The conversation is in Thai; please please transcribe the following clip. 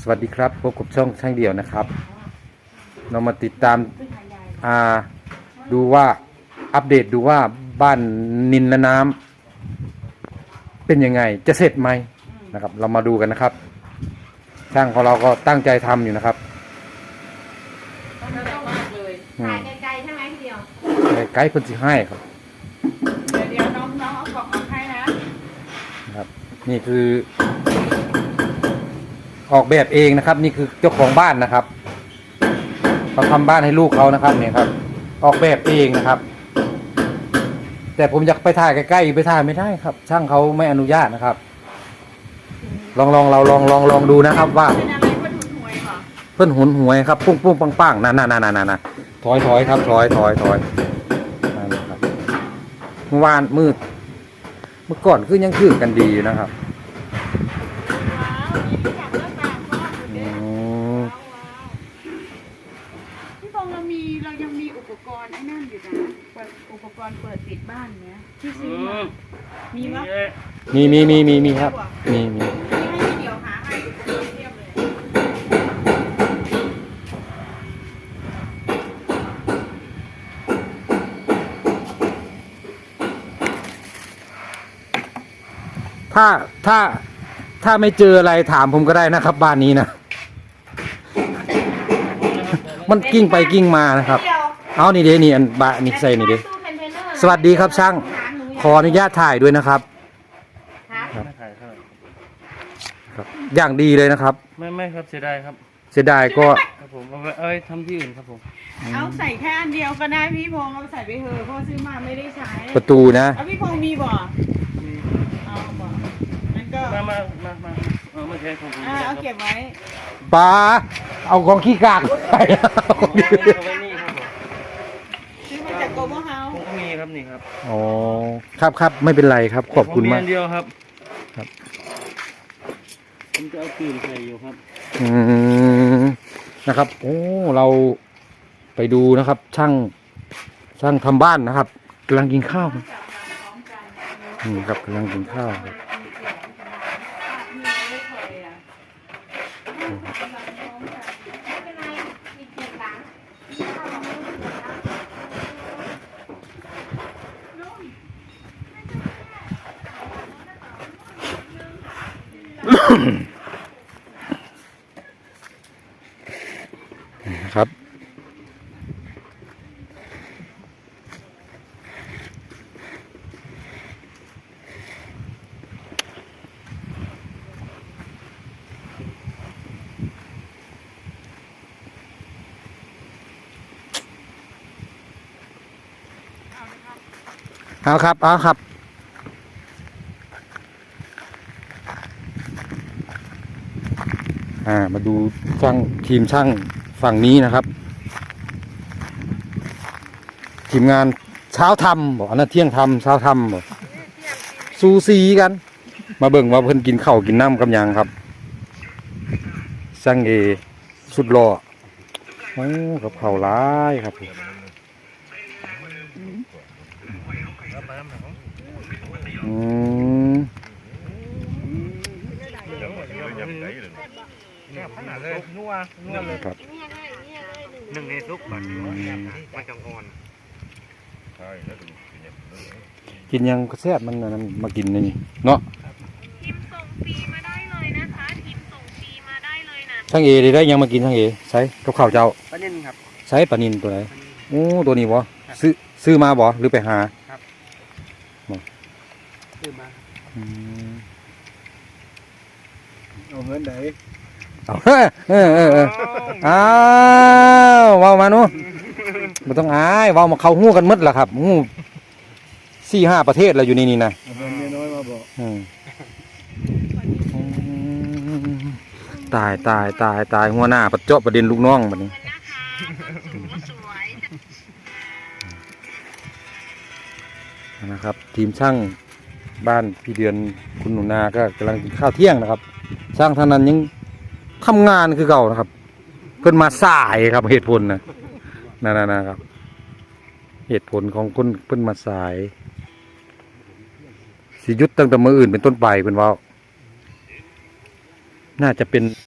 สวัสดีครับพบกับช่องช่างเดียวนะครับ เรามาติดตามอ่าดูว่าอัปเดตดูว่าบ้านนินและน้ำเป็นยังไงจะเสร็จไหมนะครับ เรามาดูกันนะครับ ช่างของเราก็ตั้งใจทำอยู่นะครับเราต้องมากเลยอืถ่ายมไกลๆใช่ไหมพี่เดียว ไกด์เพิ่นสิให้ครับ เดี๋ยวเดี๋ยวน้องน้องเอากล่องมาให้นะ นะครับนี่คือ ออกแบบเองนะครับ นี่คือเจ้าของบ้านนะครับเขาทำบ้านให้ลูกเขานะครับเนี่ยครับ ออกแบบเองนะครับ แต่ผมอยากไปถ่ายใกล้ๆไปถ่ายไม่ได้ครับ ช่างเขาไม่อนุญาตนะครับ ลองลองเราลองลองลองดูนะครับ ว่าเป็นอะไรเพื่อนถุนหวยเหรอเพิ่นหุนหวยครับปุ้งปุ้งปังปังนั่นนั่นนั่นนั่นนั่นถอยถอยครับถอยถอยถอยนั่นแหละครับเมื่อวานมืดเมื่อก่อนคือยังคือกันดีอยู่นะครับ ว้าวนี่รู้จักเรื่องราวพ่อคุณ อื เนี่ย ม ว้าวพี่พงษ์เรามีเรายังมีอุปก รณ์ไอ้นั่นอยู่นะเปิดอุปกรณ์เปิดปิดบ้านเนี้ยที่ซื้อมามีมั้ยมีมีมีมีมีครับมีมีให้เดียวหาให้เทียบเลยถ้าถ้าถ้าไม่เจออะไรถามผมก็ได้นะครับ บ้านนี้นะ มันกิ้งไปกิ้งมานะครับ เดียว เอานี่เดนี่อันบะนี่ใส่นี่เดตู้คอนเทนเนอร์สวัสดีครับช่างถามหนูขออนุญาตถ่ายด้วยนะครับครับไม่ถ่ายเท่าไหร่ครับอย่างดีเลยนะครับ ไม่ไม่ครับเสียดายครับ เสียดายก็ครับผมเอาไว้เอาไว้ทำที่อื่นครับผม เอาใส่แค่อันเดียวก็ได้พี่พงษ์เอาใส่ไปเถอะเพราะซื้อมาไม่ได้ใช้ ประตูนะ เอาพี่พงษ์มีบ่มีเอาบ่งั้นก็มามามามาเอามาแทนของผมอ่าเอาเก็บไว้ปลาเอาของขี้กากไปเอาไว้นี่ครับผม ซื้อมาจากโกโมเฮา ผมก็มี ครับนี่ครับอ๋อครับครับไม่เป็นไรครับ ขอบคุณผมมากอันเดียวครับครับ ผมจะเอาปืนใส่อยู่ครับอืมนะครับ โอ้เราไปดูนะครับ ช่างช่างทำบ้านนะครับกำลังกินข้าวครับอืมครับกำลังกินข้าวครับ ไม่เป็นไรมีเกียรติหลัง นะ ครับ เอาครับ เอาครับ อ่ามาดูช่างทีมช่างฝั่งนี้นะครับ ทีมงานเช้าทำบอกอันนั้นเที่ยงทำเช้าทำบอกซูซีกัน มาเบิ่งว่าเพิ่นกินข้าวกินน้ำกับยังครับช่างเอสุดหล่อโอ้กับข้าวร้ายครับอืม นัวนัวเลยครับหนึ่งในซุปมันมันจังอ่อนกินหยังก็แซ่บมันอันนั้นมากินนี่เนาะทีมส่งฟรีมาได้เลยนะคะทีมส่งฟรีมาได้เลยนะช่างเอได้ได้หยังมากินช่างเอใช้กับข้าวเจ้าปลาเน่นครับใช้ปลานินตัวไหนโอ้ตัวนี้บ่ซื้อซื้อมาบ่หรือไปหาซื้อมาอืมเอาเงินไหน เอาเออเออเออเอาวเว้ามาหนูบ่ต้องอายเว้ามาเข้าหู้กันหมดล่ะครับหู้สี่ห้าประเทศแล้วอยู่นี่นี่นะเอาเงินน้อยมาบอกอืมตายตายตายตายหัวหน้าประเจาะประเด็นลูกน้องบัดนี้สวยนะครับทีมช่างบ้านพี่เดือนคุณหนูนาก็กำลังกินข้าวเที่ยงนะครับ ช่างท่านนั้นยัง ทำงานคือเก่านะครับ เพิ่นมาสายครับเหตุผลนะนั่นนะครับ เหตุผลของคนเพิ่นมาสาย สิยุดตั้งแต่มืออื่นเป็นต้นไปเป็นว่า น่าจะเป็น